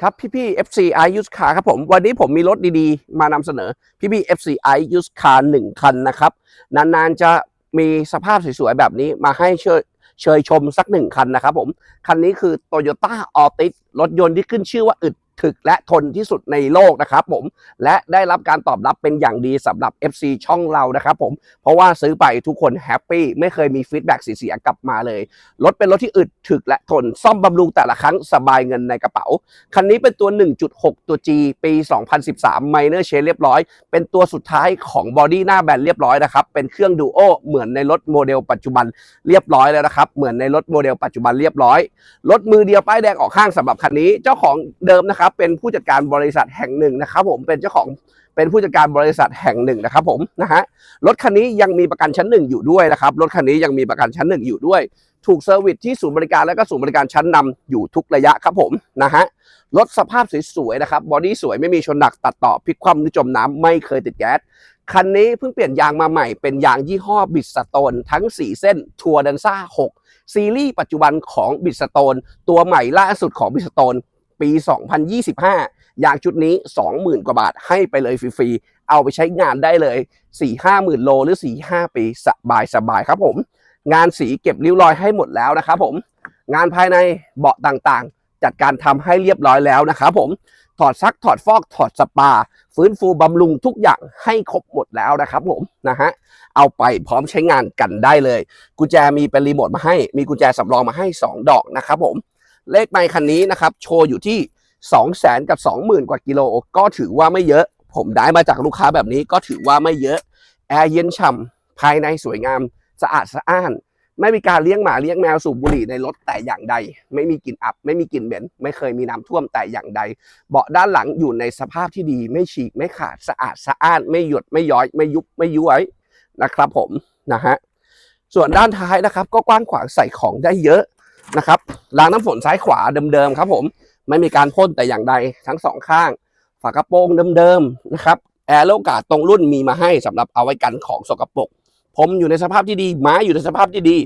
ครับพี่พี่ FCI Used Car ครับผมวันนี้ผมมีรถดีๆ มานำเสนอ พี่พี่ FCI Used Car หนึ่งคันนะครับ นานๆจะมีสภาพสวยๆ แบบนี้มาให้เชยเชยชมสักหนึ่งคันนะครับผม คันนี้คือ Toyota Altis รถยนต์ที่ขึ้นชื่อว่าอึด ถึกและทนที่สุดในโลกนะครับผมและได้รับการตอบรับเป็นอย่างดีสำหรับ FC ช่องเรานะครับผมเพราะว่าซื้อไปทุกคนแฮปปี้ไม่เคยมีฟีดแบ็กเสียกลับมาเลยรถเป็นรถที่อึดถึกและทนซ่อมบำรุงแต่ละครั้งสบายเงินในกระเป๋า คันนี้เป็นตัว 1.6 ตัว G ปี 2013 Minor Change เรียบร้อย เป็นตัวสุดท้ายของบอดี้หน้าแบนเรียบร้อยนะครับ เป็นเครื่องดูโอเหมือนในรถโมเดลปัจจุบันเรียบร้อยแล้วนะครับ เหมือนในรถโมเดลปัจจุบันเรียบร้อย รถมือเดียวป้ายแดงออกข้างสำหรับคันนี้ เจ้าของเดิมนะครับเป็นผู้จัดการบริษัทแห่งหนึ่งนะครับ ผมเป็นเจ้าของเป็นผู้จัดการบริษัทแห่งหนึ่งนะครับ ผมนะฮะรถคันนี้ยังมีประกันชั้นหนึ่งอยู่ด้วยนะครับรถคันนี้ยังมีประกันชั้นหนึ่งอยู่ด้วย ถูกเซอร์วิสที่ศูนย์บริการและก็ศูนย์บริการชั้นนำอยู่ทุกระยะครับผมนะฮะรถสภาพสวยๆนะครับบอดี้สวยไม่มีชนหนักตัดต่อพลิกคว่ำหรือจมน้ำไม่เคยติดแก๊สคันนี้เพิ่งเปลี่ยนยางมาใหม่เป็นยางยี่ห้อบิสโตนทั้ง 4 เส้นทัวร์ดันซ่า6ซีรีส์ปัจจุบันของบิสโตนตัวใหม่ล่าสุดของบิสโตน ปี 2025 ยางชุดนี้ 20,000 กว่าบาทให้ไปเลยฟรีๆ เอาไปใช้งานได้เลย 4-5หมื่นโลหรือ 4-5 ปีสบายสบายๆครับผม งานสีเก็บริ้วรอยให้หมดแล้วนะครับผม งานภายในเบาะต่างๆ จัดการทำให้เรียบร้อยแล้วนะครับผม ถอดซักถอดฟอกถอดสปา ฟื้นฟูบำรุงทุกอย่างให้ครบหมดแล้วนะครับผมนะฮะเอาไปพร้อมใช้งานกันได้เลย กุญแจมีเป็นรีโมทมาให้ มีกุญแจสำรองมาให้ 2 ดอกนะครับผม เลขไมค์คันนี้นะครับ โชว์อยู่ที่ 2 0 0แสนกับ 20,000 กว่ากิโล ก็ถือว่าไม่เยอะ ผมได้มาจากลูกค้าแบบนี้ก็ถือว่าไม่เยอะ แอร์เย็นฉ่ำภายในสวยงามสะอาดสะอ้าน ไม่มีการเลี้ยงหมาเลี้ยงแมวสูบบุหรี่ในรถแต่อย่างใด ไม่มีกลิ่นอับ ไม่มีกลิ่นเหม็น ไม่เคยมีน้ำท่วมแต่อย่างใด เบาะด้านหลังอยู่ในสภาพที่ดี ไม่ฉีกไม่ขาดสะอาดสะอ้าน ไม่หยดไม่ย้อย ไม่ยุบไม่ย้วยนะครับ ผมนะฮะส่วนด้านท้ายนะครับ ก็กว้างขวางใส่ของได้เยอะ นะครับรางน้ำฝนซ้ายขวาเดิมๆครับ ผมไม่มีการพ่นแต่อย่างใดทั้งสองข้าง ฝากระโปรงเดิมๆนะครับแอร์โลกาตรงรุ่นมีมาให้สำหรับเอาไว้กันของสกปรกผมอยู่ในสภาพที่ดีไม้อยู่ในสภาพที่ดี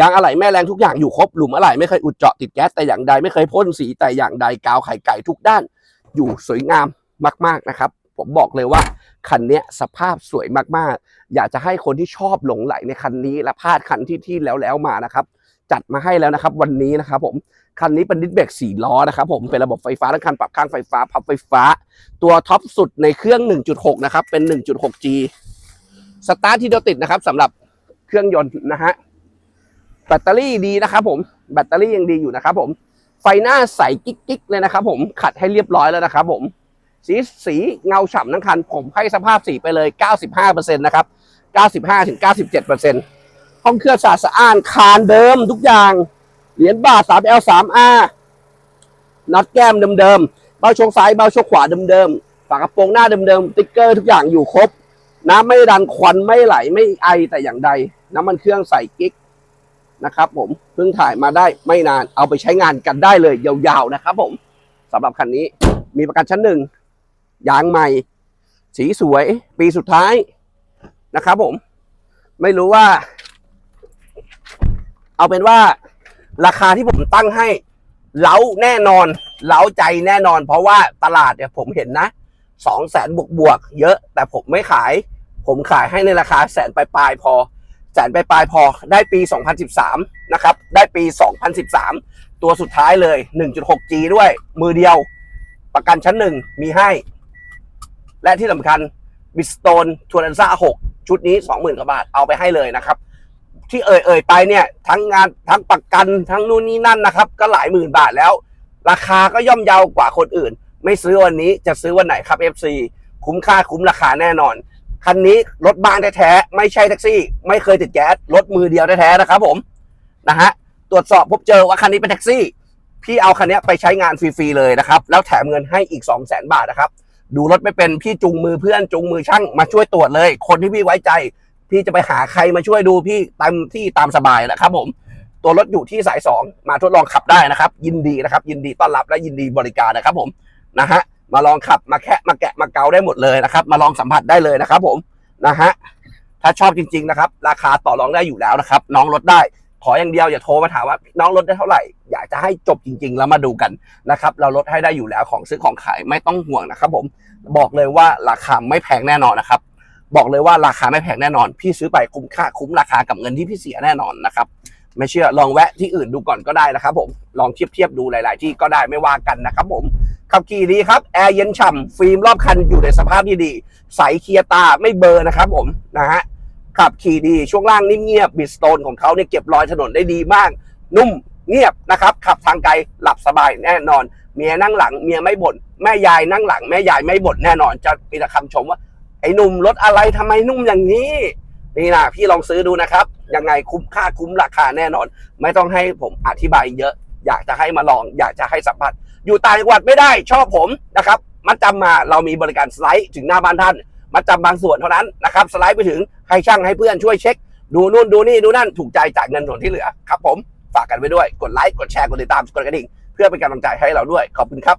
ยางอะไหล่แม่แรงทุกอย่างอยู่ครบหลุมอะไหล่ไม่เคยอุดเจาะติดแก๊สแต่อย่างใดไม่เคยพ่นสีแต่อย่างใดกาวไข่ไก่ทุกด้าน อยู่สวยงามมาก ๆนะครับ ผมบอกเลยว่าคันนี้สภาพสวยมากๆ อยากจะให้คนที่ชอบหลงไหลในคันนี้และพลาดคันที่ที่แล้วแล้วๆมานะครับ จัดมาให้แล้วนะครับ วันนี้นะครับผมคันนี้เป็นดิสเบรกสี่ล้อนะครับผมเป็นระบบไฟฟ้าทั้งคันปรับข้างไฟฟ้าพับไฟฟ้า ตัวท็อปสุดในเครื่อง 1.6 นะครับ เป็น 1.6G สตาร์ทที่เดียวติดนะครับสำหรับเครื่องยนต์นะฮะแบตเตอรี่ดีนะครับผมแบตเตอรี่ยังดีอยู่นะครับผมไฟหน้าใสกิ๊กๆเลยนะครับผมขัดให้เรียบร้อยแล้วนะครับผมสีสีเงาฉ่ำทั้งคัน ผมให้สภาพสีไปเลย 95%นะครับ 95-97% ห้องเครื่องสะอาดสะอ้านคานเดิมทุกอย่าง เหรียญบาท 3L 3R น็อตแก้มเดิมๆเบ้าชคซ้ายเบ้าชคขวาเดิมๆฝากระโปรงหน้าเดิมๆติ๊กเกอร์ทุกอย่างอยู่ครบ น้ำไม่ดันควันไม่ไหลไม่ไอแต่อย่างใด น้ำมันเครื่องใส่กิ๊กนะครับผมเพิ่งถ่ายมาได้ไม่นานเอาไปใช้งานกันได้เลยยาวๆนะครับผมสำหรับคันนี้มีประกันชั้นหนึ่งยางใหม่ สีสวย ปีสุดท้ายนะครับผม ไม่รู้ว่า เอาเป็นว่าราคาที่ผมตั้งให้เล้าแน่นอนเล้าใจแน่นอน เพราะว่าตลาดเนี่ยผมเห็นนะสองแสนบวกบวกเยอะ แต่ผมไม่ขาย ผมขายให้ในราคาแสนปลายๆพอแสนปลายๆพอได้ปี 2013 นะครับ ได้ปี 2013 ตัวสุดท้ายเลย 1.6G ด้วย มือเดียว ประกันชั้นหนึ่งมีให้ และที่สำคัญบิสโตนทัวร์นซ่า6 ชุดนี้ 20,000กว่าบาทเอาไปให้เลยนะครับ ที่เอ่ยเอ่ยไปเนี่ยทั้งงานทั้งประกันทั้งนู่นนี่นั่นนะครับ ก็หลายหมื่นบาทแล้ว ราคาก็ย่อมเยาวกว่าคนอื่น ไม่ซื้อวันนี้จะซื้อวันไหนครับ FC คุ้มค่าคุ้มราคาแน่นอน คันนี้รถบ้านแท้ๆไม่ใช่แท็กซี่ ไม่เคยติดแก๊สรถมือเดียวแท้ๆนะครับผมนะฮะตรวจสอบพบเจอว่าคันนี้เป็นแท็กซี่ พี่เอาคันนี้ไปใช้งานฟรีๆเลยนะครับ แล้วแถมเงินให้อีก 2 0 0 0 0 0 บาทนะครับ ดูรถไม่เป็นพี่จูงมือเพื่อนจูงมือช่างมาช่วยตรวจเลย คนที่พี่ไว้ใจ พี่จะไปหาใครมาช่วยดูพี่ตามที่ตามสบายแหละครับผมตัวรถอยู่ที่สายสองมาทดลองขับได้นะครับ ยินดีนะครับ ยินดีต้อนรับและยินดีบริการนะครับผมนะฮะมาลองขับมาแคะมาแกะมาเกาได้หมดเลยนะครับ มาลองสัมผัสได้เลยนะครับ ผมนะฮะถ้าชอบจริง ๆนะครับ ราคาต่อรองได้อยู่แล้วนะครับ น้องลดได้ขออย่างเดียวอย่าโทรมาถามว่าน้องลดได้เท่าไหร่ อยากจะให้จบจริง ๆ แล้วมาดูกันนะครับ เราลดให้ได้อยู่แล้วของซื้อของขายไม่ต้องห่วงนะครับ ผมบอกเลยว่าราคาไม่แพงแน่นอนนะครับ บอกเลยว่าราคาไม่แพงแน่นอน พี่ซื้อไปคุ้มค่าคุ้มราคากับเงินที่พี่เสียแน่นอนนะครับ ไม่เชื่อลองแวะที่อื่นดูก่อนก็ได้นะครับ ผมลองเทียบเทียบดูหลาย ๆ ที่ก็ได้ไม่ว่ากันนะครับ ผมขับขี่ดีครับแอร์เย็นฉ่ำฟิล์มรอบคันอยู่ในสภาพที่ดี ใสเคลียร์ตาไม่เบอร์นะครับ ผมนะฮะขับขี่ดีช่วงล่างนิ่มเงียบบิสโตนของเขาเนี่ยเก็บรอยถนนได้ดีมาก นุ่มเงียบนะครับ ขับทางไกลหลับสบายแน่นอน เมียนั่งหลังเมียไม่บ่นแม่ยายนั่งหลัง แม่ยายไม่บ่นแน่นอน จะมีแต่คำชมว่า ไอ้หนุ่มรถอะไรทำไมนุ่มอย่างนี้ นี่นะพี่ลองซื้อดูนะครับ ยังไงคุ้มค่าคุ้มราคาแน่นอน ไม่ต้องให้ผมอธิบายเยอะ อยากจะให้มาลอง อยากจะให้สัมผัส อยู่ต่างจังหวัดไม่ได้ชอบผมนะครับมัดจำมาเรามีบริการสไลด์ถึงหน้าบ้านท่านมัดจำบางส่วนเท่านั้นนะครับสไลด์ไปถึงให้ช่างให้เพื่อนช่วยเช็ค ดูนู่นดูนี่ดูนั่นถูกใจจ่ายเงินส่วนที่เหลือครับผมฝากกันไว้ด้วยกดไลค์กดแชร์กดติดตามกดกระดิ่งเพื่อเป็นกำลังใจให้เราด้วยขอบคุณครับ